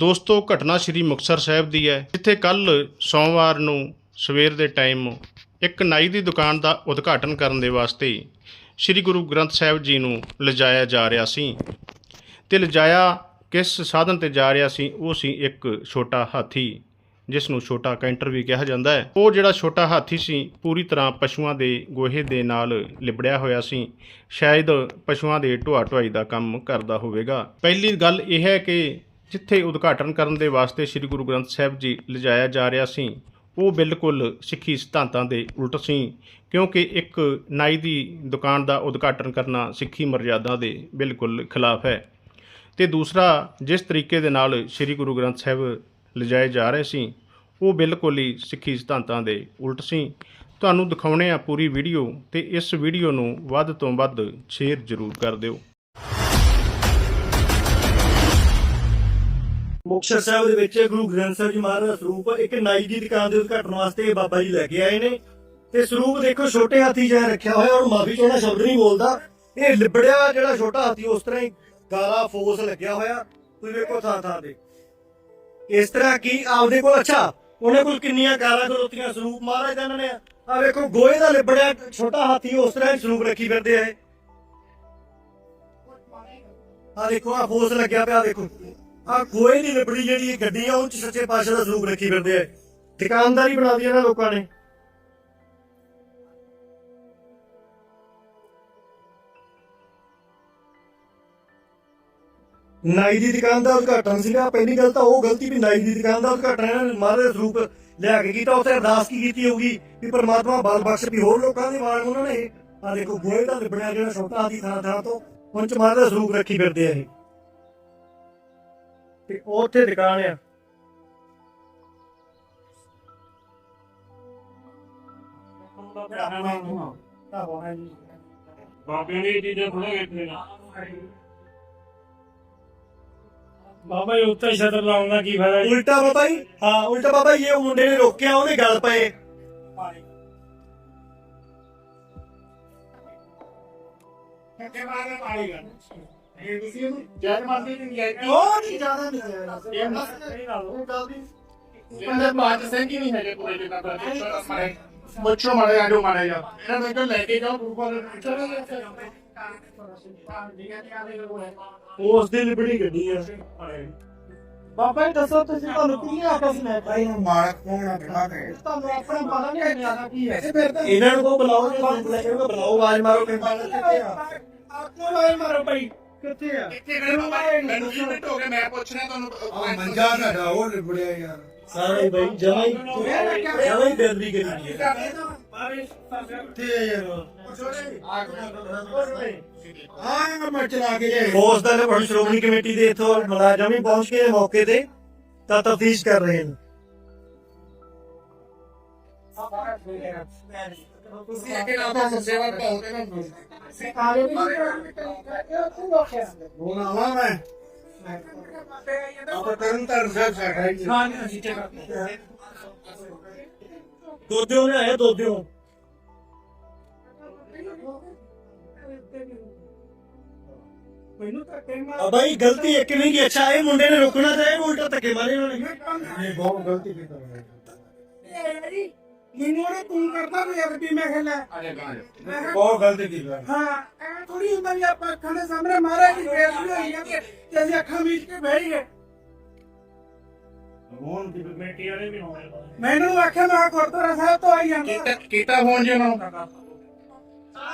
ਦੋਸਤੋ, ਘਟਨਾ ਸ੍ਰੀ ਮੁਕਤਸਰ ਸਾਹਿਬ ਦੀ ਹੈ, ਜਿੱਥੇ ਕੱਲ ਸੋਮਵਾਰ ਨੂੰ ਸਵੇਰ ਦੇ ਟਾਈਮ ਇੱਕ ਨਾਈ ਦੀ ਦੁਕਾਨ ਦਾ ਉਦਘਾਟਨ ਕਰਨ ਦੇ ਵਾਸਤੇ ਸ੍ਰੀ ਗੁਰੂ ਗ੍ਰੰਥ ਸਾਹਿਬ ਜੀ ਨੂੰ ਲਿਜਾਇਆ ਜਾ ਰਿਹਾ ਸੀ ਤੇ ਲਿਜਾਇਆ ਕਿਸ ਸਾਧਨ ਤੇ ਜਾ ਰਿਹਾ ਸੀ, ਉਹ ਸੀ ਇੱਕ ਛੋਟਾ ਹਾਥੀ, ਜਿਸ ਨੂੰ ਛੋਟਾ ਕੈਂਟਰ ਵੀ ਕਿਹਾ ਜਾਂਦਾ ਹੈ। ਉਹ ਜਿਹੜਾ ਛੋਟਾ ਹਾਥੀ ਸੀ, ਪੂਰੀ ਤਰ੍ਹਾਂ ਪਸ਼ੂਆਂ ਦੇ ਗੋਹੇ ਦੇ ਨਾਲ ਲਿਬੜਿਆ ਹੋਇਆ ਸੀ। ਸ਼ਾਇਦ ਪਸ਼ੂਆਂ ਦੇ ਢੋਆ ਢੁਆਈ ਦਾ ਕੰਮ ਕਰਦਾ ਹੋਵੇਗਾ। ਪਹਿਲੀ ਗੱਲ ਇਹ ਹੈ ਕਿ ਜਿੱਥੇ ਉਦਘਾਟਨ ਕਰਨ ਦੇ ਵਾਸਤੇ ਸ੍ਰੀ ਗੁਰੂ ਗ੍ਰੰਥ ਸਾਹਿਬ ਜੀ ਲਿਜਾਇਆ ਜਾ ਰਿਹਾ ਸੀ, ਉਹ ਬਿਲਕੁਲ ਸਿੱਖੀ ਸਿਧਾਂਤਾਂ ਦੇ ਉਲਟ ਸੀ, ਕਿਉਂਕਿ ਇੱਕ ਨਾਈ ਦੀ ਦੁਕਾਨ ਦਾ ਉਦਘਾਟਨ ਕਰਨਾ ਸਿੱਖੀ ਮਰਜ਼ਾਦਾ ਦੇ ਬਿਲਕੁਲ ਖਿਲਾਫ ਹੈ। ਤੇ ਦੂਸਰਾ, ਜਿਸ ਤਰੀਕੇ ਦੇ ਨਾਲ ਸ੍ਰੀ ਗੁਰੂ ਗ੍ਰੰਥ ਸਾਹਿਬ ਲਿਜਾਏ ਜਾ ਰਹੇ ਸੀ, ਉਹ ਬਿਲਕੁਲ ਹੀ ਸਿੱਖੀ ਸਿਧਾਂਤਾਂ ਦੇ ਉਲਟ ਸੀ। ਤੁਹਾਨੂੰ ਦਿਖਾਉਣੇ ਆ ਪੂਰੀ ਵੀਡੀਓ ਤੇ ਇਸ ਵੀਡੀਓ ਨੂੰ ਵੱਧ ਤੋਂ ਵੱਧ ਸ਼ੇਅਰ ਜ਼ਰੂਰ ਕਰ ਦਿਓ। ਮੁਕਤਸਰ ਸਾਹਿਬ ਦੇ ਵਿੱਚ ਗੁਰੂ ਗ੍ਰੰਥ ਸਾਹਿਬ ਜੀ ਮਹਾਰਾਜ ਦਾ ਸਰੂਪ, ਇੱਕ ਨਾਈ ਦੀ ਦੁਕਾਨ ਦੇ ਉਦਘਾਟਨ ਵਾਸਤੇ ਬਾਬਾ ਜੀ ਲੈ ਕੇ ਆਏ ਨੇ। ਤੇ ਸਰੂਪ ਦੇਖੋ, ਛੋਟੇ ਹਾਥੀ ਜਿਹਾ ਰੱਖਿਆ ਹੋਇਆ, ਔਰ ਮਾਫੀ ਚਾਹਣਾ ਸ਼ਬਦ ਨਹੀਂ ਬੋਲਦਾ। ਇਹ ਲਿਬੜਿਆ ਜਿਹੜਾ ਛੋਟਾ ਹਾਥੀ, ਉਸ ਤਰ੍ਹਾਂ ਹੀ ਗਾਲਾ, ਫੋਸ ਲੱਗਿਆ ਹੋਇਆ। ਤੁਸੀਂ ਵੇਖੋ ਥਾਂ ਥਾਂ ਤੇ। ਇਸ ਤਰ੍ਹਾਂ ਕੀ ਆਪਦੇ ਕੋਲ, ਅੱਛਾ, ਉਹਨੇ ਕੋਲ ਕਿੰਨੀਆਂ ਗਾਲਾਂ ਖਲੋਤੀਆਂ ਸਰੂਪ? ਮਹਾਰਾਜ ਦਾ ਇਹਨਾਂ ਨੇ ਆ ਵੇਖੋ, ਗੋਹੇ ਦਾ ਲਿਬੜਿਆ ਛੋਟਾ ਹਾਥੀ, ਉਸ ਤਰ੍ਹਾਂ ਹੀ ਸਰੂਪ ਰੱਖੀ ਫਿਰਦੇ ਆ ਇਹ। ਆ ਦੇਖੋ ਆ ਫੋਸ ਲੱਗਿਆ ਪਿਆ ਦੇਖੋ। ਆ ਗੋਹੇ ਦੀ ਲਿਬੜੀ ਜਿਹੜੀ ਇਹ ਗੱਡੀ ਆ ਉਹ ਚ ਸੱਚੇ ਪਾਤਸ਼ਾਹ ਦਾ ਸਰੂਪ ਰੱਖੀ ਫਿਰਦੇ ਆ। ਦੁਕਾਨਦਾਰੀ ਬਣਾ ਦੀ ਇਹਨਾਂ ਲੋਕਾਂ ਨੇ। ਨਾਈ ਦੀ ਦੁਕਾਨ ਦਾ ਉਦਘਾਟਨ ਸੀਗਾ। ਪਹਿਲੀ ਗੱਲ ਤਾਂ ਉਹ ਗਲਤੀ ਵੀ ਨਾਈ ਦੀ ਦੁਕਾਨ ਦਾ ਉਦਘਾਟਨ ਇਹਨਾਂ ਨੇ ਮਹਾਰਾਜ ਦਾ ਸਰੂਪ ਲਿਆ ਕੇ ਕੀਤਾ। ਉੱਥੇ ਅਰਦਾਸ ਕੀ ਕੀਤੀ ਹੋਊਗੀ ਵੀ ਪਰਮਾਤਮਾ ਬਲ ਬਖਸ਼ ਵੀ ਹੋਰ ਲੋਕਾਂ ਦੇ ਵਾਂਗ ਉਹਨਾਂ ਨੇ। ਆ ਦੇਖੋ ਗੋਹੇ ਦਾ ਲਿਬੜਿਆ ਜਿਹੜਾ ਛੋਟਾ ਆਦੀ ਥਾਂ ਥਾਂ ਤੋਂ ਉਹਨਾਂ ਚ ਮਹਾਰਾਜ ਦਾ ਸਰੂਪ ਰੱਖੀ ਫਿਰਦੇ ਆ ਇਹ। ਤੇ ਉਹ ਉੱਥੇ ਦੁਕਾਨ ਆ। ਬਾਬੇ ਨੇ ਇਹ ਚੀਜ਼ਾਂ ਥੋੜਾ ਵੇਖਦੇ ਨੇ ਬਾਬਾ ਜੀ ਉੱਤੇ ਛਤਰ ਲਾਉਣ ਦਾ ਕੀ ਫਾਇਦਾ ਉਲਟਾ ਬਾਬਾ ਜੀ ਹਾਂ ਉਲਟਾ ਬਾਬਾ ਜੀ ਉਹ ਮੁੰਡੇ ਨੇ ਰੋਕਿਆ ਉਹਦੇ ਗੱਲ ਪਏ। ਕਿੱਥੇ ਮਾਰੇ ਪਾਣੀ ਗਾ ਇਹ ਤੁਸੀਂ ਇਹਨੂੰ ਜੈਨ ਮਾਰਦੀ ਨਹੀਂ ਹੈ ਉਹ ਨਹੀਂ ਜ਼ਿਆਦਾ ਨਹੀਂ ਇਹ ਮਸ ਇਹਦੇ ਬਾਅਦ ਸਿੰਘ ਹੀ ਨਹੀਂ ਹੈਗੇ ਕੋਈ ਜਿੰਨਾ ਦਾ ਮਾਰੇ। ਬੱਚੋ ਮਾਰੇ ਆਜੋ ਮਾਰੇ ਜਾ। ਇਹਨਾਂ ਨੂੰ ਤਾਂ ਲੈ ਕੇ ਜਾਓ ਗੁਰੂ ਦੇ ਉਸ ਦੀ ਲਿਬੜੀ ਗੱਡੀ ਆ। ਬਾਬਾ ਜੀ ਦੱਸੋ ਤੁਸੀਂ ਤੁਹਾਨੂੰ ਕੀ ਆਪਸ ਵਿੱਚ ਭਾਈ ਨੂੰ ਮਾਲਕ ਕੋਣ ਆ ਤੁਹਾਨੂੰ ਆਪਣਾ ਪਤਾ ਨਹੀਂ ਹੈ ਕੀ ਹੈ। ਇਹਨਾਂ ਨੂੰ ਕੋ ਬੁਲਾਓ ਜੇ ਲੈ ਕੇ ਬੁਲਾਓ ਆਵਾਜ਼ ਮਾਰੋ ਕਿ ਕਿੱਥੇ ਆ ਆਪੋ ਆਵਾਜ਼ ਮਾਰੋ ਭਾਈ? ਕਿੱਥੇ ਆ? ਇੱਥੇ ਮੈਨੂੰ ਮੈਨੂੰ ਵੀ ਮਿੰਟ ਹੋ ਗਏ ਮੈਂ ਪੁੱਛ ਰਿਹਾ ਤੁਹਾਨੂੰ ਮੰਜਾ ਤੁਹਾਡਾ ਉਹ ਲਿਬੜਿਆ ਯਾਰ। ਸਾਰੇ ਭਾਈ ਜਮਾਂ ਹੀ ਜਮਾਂ ਹੀ ਬੇਦਬੀ ਕਰੀ ਹੈ ਕਿੱਥੇ ਆ ਯਾਰ ਆ ਮੈਂ ਚਲਾ ਕੇ ਜੇ ਫੌਜ ਦਾ ਹੁਣ ਸ਼੍ਰੋਮਣੀ ਕਮੇਟੀ ਦੇ ਇਥੋਂ ਮੁਲਾਜ਼ਮ ਵੀ ਪਹੁੰਚ ਗਏ ਮੌਕੇ ਤੇ ਤਾਂ ਤਫਤੀਸ਼ ਕਰ ਰਹੇ ਨੇ। ਤੁਸੀਂ ਨਾ ਤਾਂ ਸੇਵਾ ਪਾਉਂਦੇ ਨਾ ਹੁਣ ਆਵਾਂ ਮੈਂ ਆਪਾਂ ਤਰਨ ਤਰਨ ਸਾਹਿਬ ਸਾਡਾ ਹੀ ਦੋਦਿਓ ਨੇ ਆਇਆ ਦੋਦਿਓ ਬਾਬਾ ਜੀ ਗਲਤੀ ਇੱਕ ਨਹੀਂ ਕੀ ਅੱਛਾ ਇਹ ਮੁੰਡੇ ਨੇ ਰੁਕਣਾ ਚਾਹੀਏ ਉਲਟਾ ਧੱਕੇ ਮਾਰੇ ਉਹਨਾਂ ਨੇ ਇਹ ਬਹੁਤ ਗਲਤੀ ਕੀਤਾ ਮੈਨੂੰ ਉਹਨੇ ਤੂੰ ਕਰਦਾ ਵੀ ਅਰਬੀ ਮੈਂ ਖੇਲਾ ਆਜਾ ਗਾਂ ਬਹੁਤ ਗਲਤੀ ਕੀਤਾ ਹਾਂ ਐ ਥੋੜੀ ਹੁੰਦਾ ਵੀ ਆਪਾਂ ਅੱਖਾਂ ਦੇ ਸਾਹਮਣੇ ਮਹਾਰਾਜ ਦੀ ਬੇਇੱਜ਼ਤੀ ਹੋਈ ਹੈ ਤੇ ਅਸੀਂ ਅੱਖਾਂ ਮੀਚ ਕੇ ਬਹਿ ਗਏ ਹੁਣ ਦੀ ਕਮੇਟੀ ਵਾਲੇ ਵੀ ਹੋਣੇ ਮੈਨੂੰ ਆਖਿਆ ਮੈਂ ਗੁਰਦੁਆਰਾ ਸਾਹਿਬ ਤੋਂ ਆਈ ਜਾਂਦਾ। ਕੀਤਾ ਕੀਤਾ ਫੋਨ ਜੀ ਉਹਨਾਂ? ਨੂੰ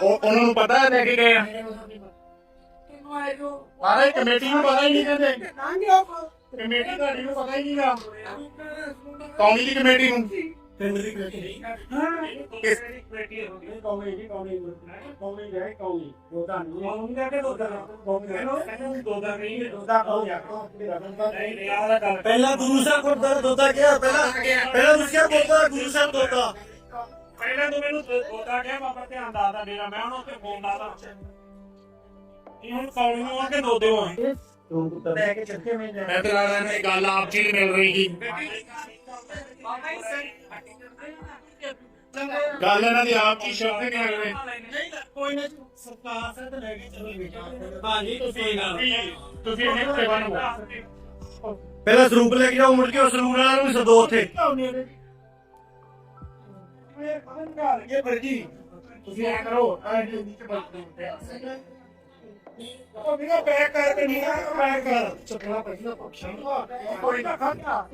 ਉਹ ਉਹਨਾਂ ਨੂੰ ਪਤਾ ਹੈ ਲੈ ਕੇ ਗਏ ਆ? ਕਿਨੂੰ ਆਏ ਜੋ? ਸਾਰੇ ਕਮੇਟੀ ਨੂੰ ਪਤਾ ਹੀ ਨਹੀਂ ਕਹਿੰਦੇ। ਨਾਂਗੇ ਉਹ ਕਮੇਟੀ ਤੁਹਾਡੀ ਨੂੰ ਪਤਾ ਹੀ ਨਹੀਂਗਾ ਕੌਮੀ ਦੀ ਕਮੇਟੀ ਨੂੰ। ਪਿੰਡ ਦੀ ਕਮੇਟੀ ਕਿਸ ਕਮੇਟੀ ਹੋ ਗਈ ਕੌਮੀ ਜੀ ਕੌਮੀ ਕੌਮੀ ਜਾਏ ਕੌਮੀ ਦੋਦਾ ਨਹੀਂ ਕੌਮੀ ਦਾ ਕਿ ਦੋਦਾ ਕੌਮੀ ਕਹਿੰਦੇ ਦੋਦਾ ਨਹੀਂ ਦੋਦਾ ਕਹੋ ਯਾਰ ਨਹੀਂ ਨਹੀਂ ਆਹ ਦਾ ਗੱਲ ਪਹਿਲਾਂ ਗੁਰੂ ਸਾਹਿਬ ਗੁਰਦੁਆਰਾ ਦੋਦਾ ਕਿਹਾ ਪਹਿਲਾਂ ਪਹਿਲਾਂ ਤੁਸੀਂ ਗੁਰਦੁਆਰਾ ਗੁਰੂ ਸਾਹਿਬ ਦੋਦਾ ਪਹਿਲਾਂ ਤੂੰ ਮੈਨੂੰ ਦੋਦਾ ਕਿਹਾ ਬਾਬਾ ਧਿਆਨ ਦਾ ਦਾ ਮੇਰਾ ਮੈਂ ਉਹਨਾਂ ਉੱਤੇ ਫੋਨ ਲਾਦਾ ਇਹ ਹੁਣ ਕੌਮੀ ਨੂੰ ਆ ਕੇ ਦੋਦੇ ਹੋਏ ਲੈ ਕੇ ਚੱਕੇ ਮੈਂ ਮੈਂ ਤੇ ਰਿਹਾ ਗੱਲ ਆਪ ਜੀ ਮਿਲ ਰਹੀ ਸੀ। ਗੱਲ ਇਹਨਾਂ ਦੀ ਆਪ ਜੀ ਸ਼ਬਦ ਨਹੀਂ ਆ ਰਹੇ। ਕੋਈ ਨਾ ਸਰਕਾਰ ਸੇ ਤੇ ਲੈ ਕੇ ਚੱਲੋ ਭਾਜੀ ਤੁਸੀਂ ਨਾ ਤੁਸੀਂ ਇਹਨੇ ਸੇਵਾ ਨੂੰ ਪਹਿਲਾਂ ਸਰੂਪ ਲੈ ਕੇ ਜਾਓ ਮੁੜ ਕੇ ਉਹ ਸਰੂਪ ਵਾਲਿਆਂ ਨੂੰ ਸਦੋ ਉੱਥੇ। ਇਹ ਫਰਜੀ ਤੁਸੀਂ ਐ ਕਰੋ ਐ ਨੀਚੇ ਬੈਠੋ ਉਹ ਮੇਰਾ ਪੈਕ ਕਰ ਤੇ ਨਹੀਂ ਪੈਕ ਕਰ। ਚੱਕਣਾ ਪੈਣਾ ਪੱਖਾਂ ਕੋਈ ਨਾ ਖਾਤਾ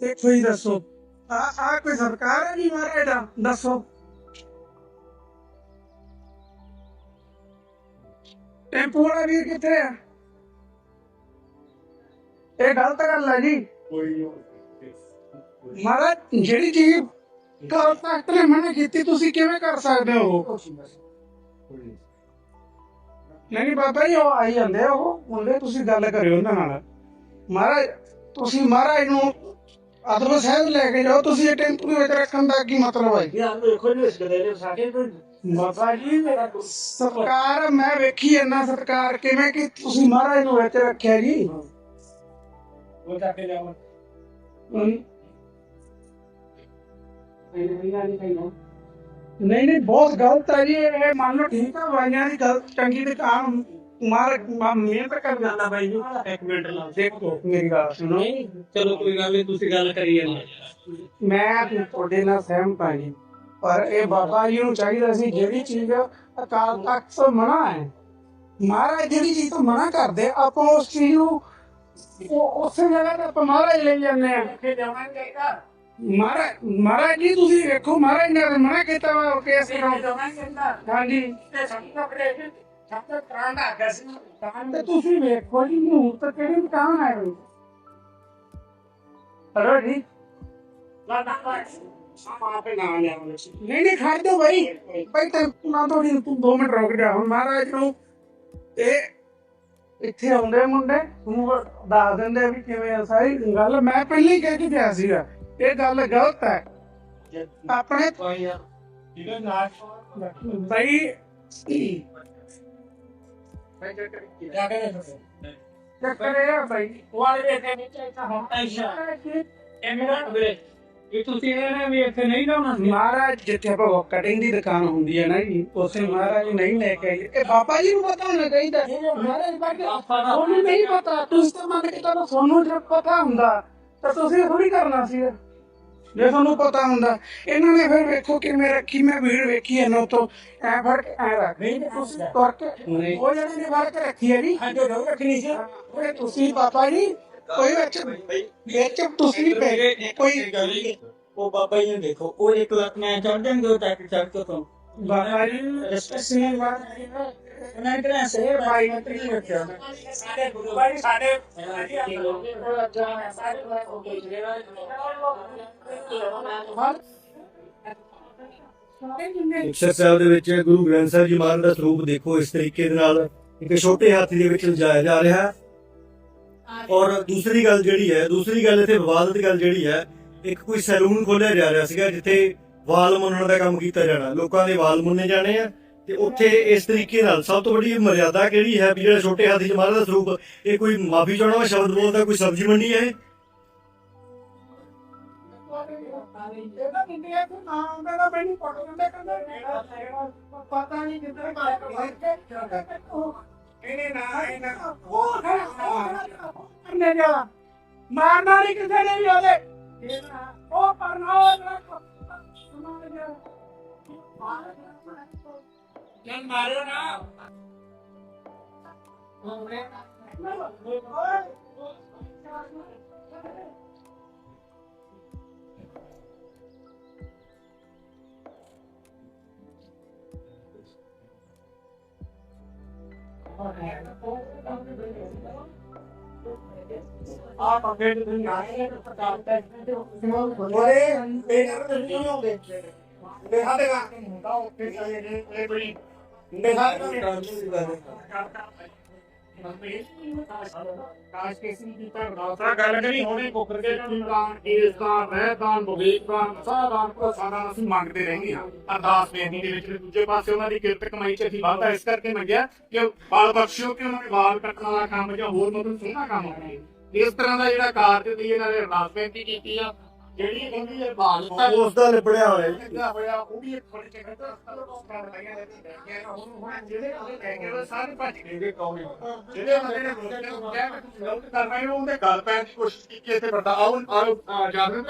ਦੇਖੋ ਹੀ ਦੱਸੋ। ਆ ਆ ਕੋਈ ਸਰਕਾਰ ਹੈ ਨਹੀਂ ਮਾਰੇ ਦਾ ਦੱਸੋ। ਟੈਂਪੂ ਵਾਲਾ ਵੀਰ ਕਿੱਥੇ ਆ? ਇਹ ਗਲਤ ਗੱਲ ਹੈ ਜੀ। ਮਹਾਰਾਜ ਜਿਹੜੀ ਚੀਜ਼ ਕਾਲ ਤਖਤ ਨੇ ਮਨਾ ਕੀਤੀ ਤੁਸੀਂ ਕਿਵੇਂ ਕਰ ਸਕਦੇ ਹੋ? ਨਹੀਂ ਬਾਬਾ ਜੀ ਉਹ ਆਈ ਜਾਂਦੇ ਆ ਉਹ ਮੁੰਡੇ ਤੁਸੀਂ ਗੱਲ ਕਰਿਓ ਉਹਨਾਂ ਨਾਲ। ਮਹਾਰਾਜ ਤੁਸੀਂ ਮਹਾਰਾਜ ਨੂੰ ਅਦਬ ਸਾਹਿਬ ਲੈ ਕੇ ਜਾਓ ਤੁਸੀਂ ਇਹ ਟੈਂਪੂ ਵਿੱਚ ਰੱਖਣ ਦਾ ਕੀ ਮਤਲਬ ਹੈ? ਯਾਰ ਦੇਖੋ ਜੀ ਇਸ ਗਦੇ ਦੇ ਸਾਡੇ ਤੋਂ ਬਾਬਾ ਜੀ ਸਰਕਾਰ ਮੈਂ ਵੇਖੀ ਇਹਨਾਂ ਸਰਕਾਰ ਕਿਵੇਂ ਕਿ ਤੁਸੀਂ ਮਹਾਰਾਜ ਨੂੰ ਵਿੱਚ ਰੱਖਿਆ ਜੀ? ਉਹ ਚੱਕ ਕੇ ਜਾਵਾਂ। ਨਹੀਂ ਨਹੀਂ ਬਹੁਤ ਗਲਤ ਹੈ ਜੀ ਇਹ ਮੰਨ ਲਓ ਠੀਕ ਹੈ ਵਾਈਆਂ ਦੀ ਗਲਤ ਚੰਗੀ ਦੁਕਾਨ ਮਾਰ ਮਿਹਨਤ ਕਰ ਜਾਂਦਾ ਬਾਈ ਜੀ। ਇੱਕ ਮਿੰਟ ਲਾ ਦੇਖੋ ਮੇਰੀ ਗੱਲ ਸੁਣੋ। ਚਲੋ ਕੋਈ ਗੱਲ ਨਹੀਂ ਤੁਸੀਂ ਗੱਲ ਕਰੀਏ ਨਾ ਮੈਂ ਤੁਹਾਡੇ ਨਾਲ ਸਹਿਮਤ ਹਾਂ ਜੀ ਪਰ ਇਹ ਬਾਬਾ ਜੀ ਨੂੰ ਚਾਹੀਦਾ ਸੀ ਜਿਹੜੀ ਚੀਜ਼ ਅਕਾਲ ਤਖਤ ਤੋਂ ਮਨਾ ਹੈ ਮਹਾਰਾਜ ਜਿਹੜੀ ਚੀਜ਼ ਤੋਂ ਮਨਾ ਕਰਦੇ ਆਪਾਂ ਉਸ ਚੀਜ਼ ਨੂੰ ਉਹ ਉਸੇ ਜਗ੍ਹਾ ਤੇ ਆਪਾਂ ਮਹਾਰਾਜ ਲੈ ਜਾਂਦੇ ਆ ਕਿ ਜਾਵਾਂਗੇ ਘਰ ਮਹਾਰਾਜ ਮਹਾਰਾਜ ਜੀ ਤੁਸੀਂ ਵੇਖੋ ਮਹਾਰਾਜ ਨੇ ਤਾਂ ਮਨਾ ਕੀਤਾ ਵਾ ਕੇਸ ਕਰਾਓ ਜਾਵਾਂਗੇ ਘਰ ਹਾਂਜੀ। ਤੇ ਸਭ ਤੋਂ ਕਰੇ ਸਭ ਤੋਂ ਕਰਾਂਦਾ ਗਸ ਤਾਂ ਤੇ ਤੁਸੀਂ ਵੇਖੋ ਜੀ ਮੂਰਤ ਕਿਹੜੀ ਦੁਕਾਨ ਹੈ ਹੋਈ ਹਲੋ ਜੀ। ਨਾ ਨਾ ਆਪਾਂ ਆਪੇ ਨਾ ਲਿਆਵਾਂਗੇ ਨਹੀਂ ਨਹੀਂ ਖੜ ਜਾਓ ਬਾਈ। ਬਾਈ ਤੇ ਨਾ ਥੋੜੀ ਤੂੰ 2 ਮਿੰਟ ਰੁਕ ਜਾ। ਹੁਣ ਮਹਾਰਾਜ ਨੂੰ ਇਹ ਇੱਥੇ ਆਉਂਦੇ ਮੁੰਡੇ ਨੂੰ ਦੱਸ ਦਿੰਦੇ ਵੀ ਕਿਵੇਂ ਆ ਸਾਰੀ ਗੱਲ। ਮੈਂ ਪਹਿਲਾਂ ਹੀ ਕਹਿ ਕੇ ਗਿਆ ਸੀਗਾ ਇਹ ਗੱਲ ਗਲਤ ਹੈ। ਆਪਣੇ ਇਹਦੇ ਨਾਲ ਬਾਈ ਜਾ ਕੇ ਦੇਖੋ ਚੱਕਰ ਇਹ ਆ ਬਾਈ। ਵਾਲੇ ਦੇ ਤੇ ਵਿੱਚ ਇੱਥੇ ਹੁਣ। ਐਸ਼ਾ ਇਹ ਮੇਰਾ ਵੀਰੇ ਇਹ ਤੁਸੀਂ ਇਹਨੇ ਵੀ ਇੱਥੇ ਨਹੀਂ ਲਾਉਣਾ ਸੀ। ਮਹਾਰਾਜ ਜਿੱਥੇ ਆਪਾਂ ਕਟਿੰਗ ਦੀ ਦੁਕਾਨ ਹੁੰਦੀ ਹੈ ਨਾ ਜੀ ਉਸੇ ਮਹਾਰਾਜ ਨਹੀਂ ਲੈ ਕੇ ਆਏ ਇਹ ਬਾਬਾ ਜੀ ਨੂੰ ਪਤਾ ਹੋਣਾ ਚਾਹੀਦਾ। ਮਹਾਰਾਜ ਬਾਕੀ ਉਹਨੂੰ ਨਹੀਂ ਪਤਾ। ਤੁਸੀਂ ਤਾਂ ਮੰਨ ਕੇ ਤੁਹਾਨੂੰ ਤੁਹਾਨੂੰ ਜੇ ਪਤਾ ਹੁੰਦਾ ਤਾਂ ਤੁਸੀਂ ਥੋੜੀ ਕਰਨਾ ਸੀ। ਜੇ ਤੁਹਾਨੂੰ ਪਤਾ ਹੁੰਦਾ ਇਹਨਾਂ ਨੇ ਫਿਰ ਵੇਖੋ ਕਿਵੇਂ ਰੱਖੀ ਮੈਂ ਭੀੜ ਵੇਖੀ ਇਹਨਾਂ ਤੋਂ। ਐ ਫੜ ਕੇ ਐ ਰੱਖ। ਨਹੀਂ ਤੁਸੀਂ ਤੁਰ ਕੇ ਉਹ ਜਿਹੜੇ ਨੇ ਫੜ ਕੇ ਰੱਖੀ ਹੈ ਜੀ। ਹਾਂ ਜੋ ਰੱਖਣੀ ਸੀ। ਉਹ ਤੁਸੀਂ ਬਾਬਾ ਜੀ ਕੋਈ ਵਿੱਚ ਵਿੱਚ ਤੁਸੀਂ ਪੈ ਕੋਈ ਉਹ ਬਾਬਾ ਜੀ ਨੂੰ ਦੇਖੋ ਉਹ ਇੱਕ ਲੱਖ ਮੈਂ ਚੜ ਜਾਣਗੇ ਉਹ ਟੈਕ ਚੜ ਕੇ ਤੋਂ ਬਾਬਾ ਜੀ ਰਿਸਪੈਕਟ ਬਾਤ ਉਹਨਾਂ ਨੇ ਕਿਹਾ ਸੇ ਭਾਈ ਮੰਤਰੀ ਨੇ ਰੱਖਿਆ ਸਾਡੇ ਗੁਰੂ ਭਾਈ ਸਾਡੇ ਮੁਕਤਸਰ ਸਾਹਿਬ ਦੇ ਵਿੱਚ ਗੁਰੂ ਗ੍ਰੰਥ ਸਾਹਿਬ ਜੀ ਮਹਾਰਾਜ ਦਾ ਸਰੂਪ ਦੇਖੋ ਇਸ ਤਰੀਕੇ ਦੇ ਨਾਲ ਇੱਕ ਛੋਟੇ ਹਾਥੀ ਦੇ ਵਿੱਚ ਲਿਜਾਇਆ ਜਾ ਰਿਹਾ। ਹੈ ਔਰ ਦੂਸਰੀ ਗੱਲ ਜਿਹੜੀ ਹੈ ਦੂਸਰੀ ਗੱਲ ਇੱਥੇ ਵਿਵਾਦਤ ਗੱਲ ਜਿਹੜੀ ਹੈ ਇੱਕ ਕੋਈ ਸੈਲੂਨ ਖੋਲਿਆ ਜਾ ਰਿਹਾ ਸੀਗਾ ਜਿੱਥੇ ਵਾਲ ਮੁੰਨਣ ਦਾ ਕੰਮ ਕੀਤਾ ਜਾਣਾ। ਲੋਕਾਂ ਦੇ ਵਾਲ ਮੁੰਨੇ ਜਾਣੇ ਆ ਤੇ ਉੱਥੇ ਇਸ ਤਰੀਕੇ ਨਾਲ ਸਭ ਤੋਂ ਵੱਡੀ ਮਰਿਆਦਾ ਕਿਹੜੀ ਹੈ ਵੀ ਜਿਹੜਾ ਛੋਟੇ ਹਾਥੀ ਮਹਾਰਾਜ ਦਾ ਸਰੂਪ ਇਹ ਕੋਈ ਮਾਫੀ ਚਾਹਣਾ ਸ਼ਬਦ ਬੋਲਦਾ ਕੋਈ ਸਬਜ਼ੀ ਮੰਡੀ ਹੈ ਪਤਾ ਨਹੀਂ ਕਿੱਧਰ ਇਹਨੇ ਨਾ ਇਹਨਾਂ ਉਹ ਕਰਨੇ ਜਾ ਮਾਰਨਾ ਨਹੀਂ ਕਿਸੇ ਨੇ ਵੀ ਉਹਦੇ ਉਹ ਪਰਨਾ ਉਹ ਚੱਲ ਮਾਰਿਓ ਨਾ ਆ ਪਕੜ ਦੇ ਨਾਲੇ ਪ੍ਰਕਾਰ ਤੇ ਬੜੇ ਬੇਨਰ ਤੇ ਨਹੀਂ ਆਉਂਦੇ ਦੇਖਾ ਦੇਗਾ ਹੁੰਦਾ, ਉੱਥੇ ਚਾਹੀਏ ਜੇ ਇਹ ਬੜੀ ਦੇਖਾ ਕਾਸ਼ ਕੇ ਸੀ ਦੀ ਤਾਂ ਗੱਲ ਕਰੀ ਹੋਣੀ ਕੁਕਰ ਕੇ ਦਾਨ ਇਸ ਦਾ ਵਹਿ ਦਾਨ ਵਿਵੇਕ ਦਾਨ ਸਾਦਾਨ ਕੋ ਸਾਦਾ ਅਸੀਂ ਮੰਗਦੇ ਰਹਿੰਦੇ ਹਾਂ ਅਰਦਾਸ ਬੇਨਤੀ ਦੇ ਵਿੱਚ ਦੂਜੇ ਪਾਸੇ ਉਹਨਾਂ ਦੀ ਕਿਰਤ ਕਮਾਈ ਚ ਅਸੀਂ ਵਾਧਾ ਇਸ ਕਰਕੇ ਮੰਗਿਆ ਕਿ ਬਾਲ ਬਖਸ਼ਿਓ ਕਿ ਉਹਨਾਂ ਦੇ ਵਾਲ ਕੱਟਣ ਵਾਲਾ ਕੰਮ ਜਾਂ ਹੋਰ ਮਤਲਬ ਸੋਹਣਾ ਕੰਮ ਕਰੀਏ ਇਸ ਤਰ੍ਹਾਂ ਦਾ ਜਿਹੜਾ ਕਾਰਜ ਦੀ ਇਹਨਾਂ ਨੇ ਅਰਦਾਸ ਬੇਨਤੀ ਕੀਤੀ ਆ ਜਿਹੜੀ ਕਹਿੰਦੀ ਹੈ ਬਾਲ ਉਸ ਦਾ ਲਿਬੜਿਆ ਹੋਇਆ ਜੀ। ਲੱਗਾ ਹੋਇਆ ਉਹ ਵੀ ਇੱਕ ਥੋੜੀ ਚੰਗਾ ਤਾਂ ਕੰਮ ਲਾਈਆਂ ਨੇ ਜਿਹੜੇ ਉਹਦੇ ਕਹਿ ਕੇ ਉਹ ਸਾਰੇ ਭੱਜ ਗਏ। ਦੇ ਕੌਮੇ ਜਿਹੜੇ ਬੰਦੇ ਨੇ ਰੋਕਿਆ ਉਹ ਕਿਹਾ ਕਿ ਤੁਸੀਂ ਗਲਤ ਕਰ ਰਹੇ ਹੋ ਉਹਦੇ ਗੱਲ ਪੈਣ ਦੀ ਕੋਸ਼ਿਸ਼ ਕੀਤੀ ਇੱਥੇ ਵੱਡਾ। ਆਉਂ ਆਉਂ ਜਾਣ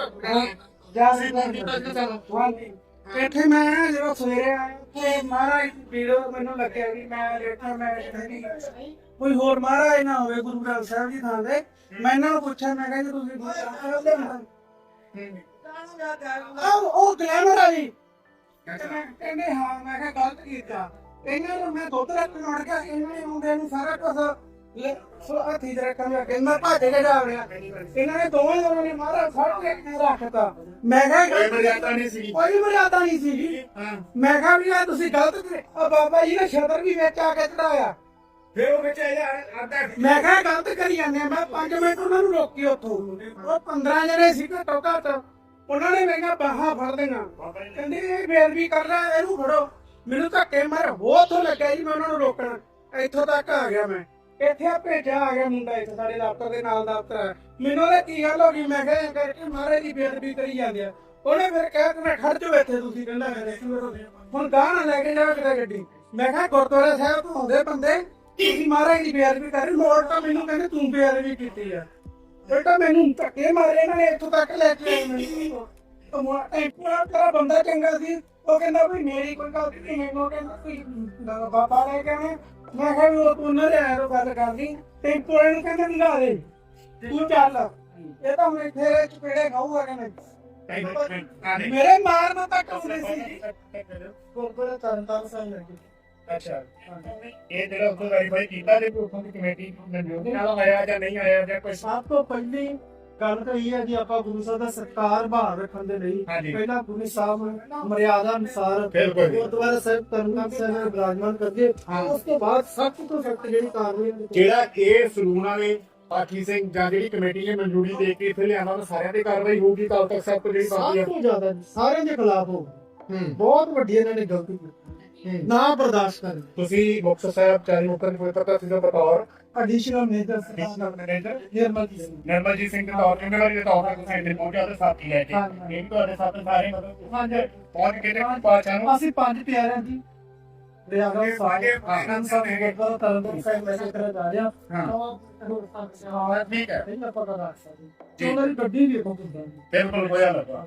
ਜਾਸੀ ਹਾਂਜੀ। ਇੱਥੇ ਮੈਂ ਜਦੋਂ ਸਵੇਰੇ ਆਇਆ ਤੇ ਮਹਾਰਾਜ ਦੀ ਵੀਡੀਓ ਮੈਨੂੰ ਲੱਗਿਆ ਵੀ ਮੈਂ ਲੇਟਾ ਮੈਂ ਨਹੀਂ ਕੋਈ ਹੋਰ ਮਹਾਰਾਜ ਨਾ ਹੋਵੇ ਗੁਰੂ ਗ੍ਰੰਥ ਸਾਹਿਬ ਜੀ ਥਾਂ ਦੇ ਮੈਂ ਇਹਨਾਂ ਨੂੰ ਪੁੱਛਿਆ ਮੈਂ ਕਿਹਾ ਜੀ ਤੁਸੀਂ ਗੁਰੂ ਗ੍ਰੰਥ ਸਾਹਿਬ ਦੇ ਨਾਲ ਆਹ, ਉਹ ਗਲੈਮਰ ਵਾਲੀ। ਤੇ ਮੈਂ ਕਹਿੰਦੇ ਹਾਂ ਮੈਂ ਕਿਹਾ ਗਲਤ ਕੀਤਾ। ਇਹਨਾਂ ਨੂੰ ਮੈਂ ਦੁੱਧ ਰੱਖਣ ਵੜ ਗਿਆ ਇਹਨਾਂ ਨੇ ਮੁੰਡੇ ਨੂੰ ਸਾਰਾ ਕੁਝ ਸੋ ਹੱਥੀ ਚ ਰੱਖਣ ਲੱਗੇ ਮੈਂ ਭੱਜ ਕੇ ਜਾ ਰਿਹਾ। ਇਹਨਾਂ ਨੇ ਦੋਵੇਂ ਜਣਾਂ ਨੇ ਮਾਰਾ ਫੜ ਕੇ ਮੈਂ ਰੱਖਤਾ। ਮੈਂ ਕਿਹਾ ਕੋਈ ਮਰਿਆਦਾ ਨਹੀਂ ਸੀ ਕੋਈ ਮਰਿਆਦਾ ਨਹੀਂ ਸੀ ਮੈਂ ਕਿਹਾ ਵੀ ਆ ਤੁਸੀਂ ਗਲਤ ਆ ਬਾਬਾ ਜੀ ਨੇ ਸ਼ਦਰ ਵੀ ਵਿੱਚ ਆ ਕੇ ਚੜਾਇਆ। ਫਿਰ ਉਹ ਵਿੱਚ ਆਇਆ ਅੱਧਾ ਮੈਂ ਕਿਹਾ ਗਲਤ ਕਰੀ ਜਾਂਦੇ ਆ। ਮੈਂ 5 ਮਿੰਟ ਉਹਨਾਂ ਨੂੰ ਰੋਕੀ ਉੱਥੋਂ। ਉਹ 15 ਜਣੇ ਸੀ ਘੱਟੋ ਘੱਟ, ਉਹਨਾਂ ਨੇ ਮੇਰੀਆਂ ਬਾਹਾਂ ਫੜ ਦੇਣਾ ਕਹਿੰਦੇ ਇਹ ਬੇਅਦਬੀ ਕਰ ਰਿਹਾ ਇਹਨੂੰ ਫੜੋ। ਮੈਨੂੰ ਧੱਕੇ ਮਾਰ ਉਹ ਉੱਥੋਂ ਜੀ ਮੈਂ ਉਹਨਾਂ ਨੂੰ ਰੋਕਣਾ। ਇੱਥੋਂ ਤੱਕ ਆ ਗਿਆ ਮੈਂ। ਇੱਥੇ ਆ ਭੇਜਿਆ ਆ ਗਿਆ ਮੁੰਡਾ ਇੱਥੇ ਸਾਡੇ ਦਫ਼ਤਰ ਦੇ ਨਾਲ ਦਫ਼ਤਰ ਮੈਨੂੰ ਉਹਦੇ ਕੀ ਗੱਲ ਹੋ ਗਈ? ਮੈਂ ਕਿਹਾ ਕਰਕੇ ਮਹਾਰਾਜ ਦੀ ਬੇਅਦਬੀ ਕਰੀ ਜਾਂਦੇ ਆ। ਉਹਨੇ ਫਿਰ ਕਿਹਾ ਕਿ ਮੈਂ ਖੜ ਜਾਓ ਇੱਥੇ ਤੁਸੀਂ, ਕਹਿੰਦਾ ਮੈਂ ਦੇਖੂਗਾ ਹੁਣ ਗਾਹ ਨਾ ਲੈ ਕੇ ਜਾਓ ਕਿਤੇ ਗੱਡੀ। ਮੈਂ ਕਿਹਾ ਗੁਰਦੁਆਰਾ ਸਾਹਿਬ ਤੋਂ ਆਉਂਦੇ ਬੰਦੇ। ਤੁਸੀਂ ਮਹਾਰਾਜ ਦੀ ਬੇਅਦਬੀ ਕਰ ਰਹੇ ਲੋੜ ਤਾਂ ਮੈਨੂੰ ਕਹਿੰਦੇ ਤੂੰ ਬੇਅਦਬੀ ਕੀਤੀ ਆ। ਬੇਟਾ ਮੈਨੂੰ ਧੱਕੇ ਮਾਰੇ ਇਹਨਾਂ ਨੇ ਇੱਥੋਂ ਤੱਕ ਲੈ ਕੇ ਆਏ ਮੈਨੂੰ। ਤੇਰਾ ਬੰਦਾ ਚੰਗਾ ਸੀ। ਉਹ ਕਹਿੰਦਾ ਵੀ ਮੇਰੀ ਕੋਈ ਗਲਤੀ ਨਹੀਂ ਮੈਨੂੰ ਕਹਿੰਦਾ ਕੋਈ ਬਾਬਾ ਨੇ ਕਹਿੰਦੇ ਮੈਂ ਕਿਹਾ ਵੀ ਉਹ ਤੂੰ ਨਾ ਰਿਆ ਰੋ ਗੱਲ ਕਰਦੀ। ਤੇ ਪੂਰੇ ਨੂੰ ਕਹਿੰਦੇ ਨਿਗਾ ਦੇ। ਤੂੰ ਚੱਲ। ਇਹ ਤਾਂ ਹੁਣ ਇੱਥੇ ਚਪੇੜੇ ਖਾਊਗਾ ਕਹਿੰਦੇ। ਮੇਰੇ ਮਾਰਨ ਤੱਕ ਆਉਂਦੇ ਸੀ। ਗੁਰਦੁਆਰਾ ਤਰਨਤਾਰਨ ਸਾਹਿਬ ਲੱਗੇ ਅੱਛਾ। ਇਹ ਜਿਹੜਾ ਉੱਥੇ ਵੈਰੀਫਾਈ ਕੀਤਾ ਜੇ ਉੱਥੋਂ ਦੀ ਕਮੇਟੀ ਮਨਜ਼ੂਰੀ ਨਾਲ ਆਇਆ ਜਾਂ ਨਹੀਂ ਆਇਆ ਜਾਂ ਕੋਈ ਸਭ ਤੋਂ ਪਹਿਲੀ ਗੱਲ ਤਾਂ ਇਹ ਹੈ ਕਿ ਆਪਾਂ ਗੁਰੂ ਸਾਹਿਬ ਦਾ ਸਤਿਕਾਰ ਬਹਾਲ ਰੱਖਣ ਦੇ ਲਈ। ਪਹਿਲਾਂ ਗੁਰੂ ਸਾਹਿਬ ਮਰਿਆਦਾ ਅਨੁਸਾਰ। ਗੁਰਦੁਆਰਾ ਸਾਹਿਬ ਤਰਨਤਾਰਨ ਸਾਹਿਬ ਨੂੰ ਬਿਰਾਜਮਾਨ ਕਰਕੇ ਹਾਂ। ਉਸ ਤੋਂ ਬਾਅਦ ਸਖਤ ਤੋਂ ਸਖਤ ਜਿਹੜੀ ਕਾਰਵਾਈ ਜਿਹੜਾ ਇਹ ਸਲੂਨ ਵਾਲੇ ਪਾਠੀ ਸਿੰਘ ਜਾਂ ਜਿਹੜੀ ਕਮੇਟੀ ਨੇ ਮਨਜ਼ੂਰੀ ਦੇ ਕੇ ਇੱਥੇ ਲਿਆਣਾ ਉਹਨਾਂ ਸਾਰਿਆਂ ਤੇ ਕਾਰਵਾਈ ਹੋਊਗੀ ਕੱਲ ਤੱਕ ਸਭ ਤੋਂ ਜਿਹੜੀ ਸਭ ਤੋਂ ਜ਼ਿਆਦਾ ਜੀ, ਸਾਰਿਆਂ ਦੇ ਖਿਲਾਫ ਹੋ ਹੈ। ਬਹੁਤ ਵੱਡੀ ਇਹਨਾਂ ਨੇ ਗਲਤੀ ਕੀਤੀ। ਨਾ ਬਰਦਾਸ਼ਤ ਕਰ ਤੁਸੀਂ ਮੁਕਤਸਰ ਸਾਹਿਬ ਚਾਰੀ ਮੁਕਤਸਰ ਦੀ ਪਵਿੱਤਰਤਾ ਸਿੰਘ ਦਾ ਬਤੌਰ additional major additional manager Nirmal ji Singh. Normal Singh ਦੇ ਤੌਰ ਤੇ ਮੇਰਾ ਤੌਰ ਤੇ ਇੱਥੇ ਪਹੁੰਚਿਆ ਤੇ ਸਾਥੀ ਲੈ ਕੇ। ਇਹ ਵੀ ਤੁਹਾਡੇ ਸਾਥ ਸਾਰੇ ਮਤਲਬ ਹਾਂਜੀ। ਪਹੁੰਚ ਕੇ ਤੇ ਪਾਚਾ ਨੂੰ। ਅਸੀਂ ਪੰਜ ਪਿਆਰਿਆਂ ਦੀ ਰਿਆਗਾ ਪੰਜ ਸਾਹਿਬ ਆਨੰਦ ਸਾਹਿਬ ਗੁਰਦੁਆਰਾ ਤਰਨਤਾਰਨ ਸਾਹਿਬ ਮੈਂ ਸਿੱਖਣ ਜਾ ਰਿਹਾ ਹਾਂ। ਠੀਕ ਹੈ। ਨਹੀਂ ਪਤਾ ਲੱਗ ਸਕਦਾ ਤੇ ਉਹਨਾਂ ਦੀ ਗੱਡੀ ਵੀ ਦੀ ਬਿਲਕੁਲ ਹੋਇਆ ਲੱਗਾ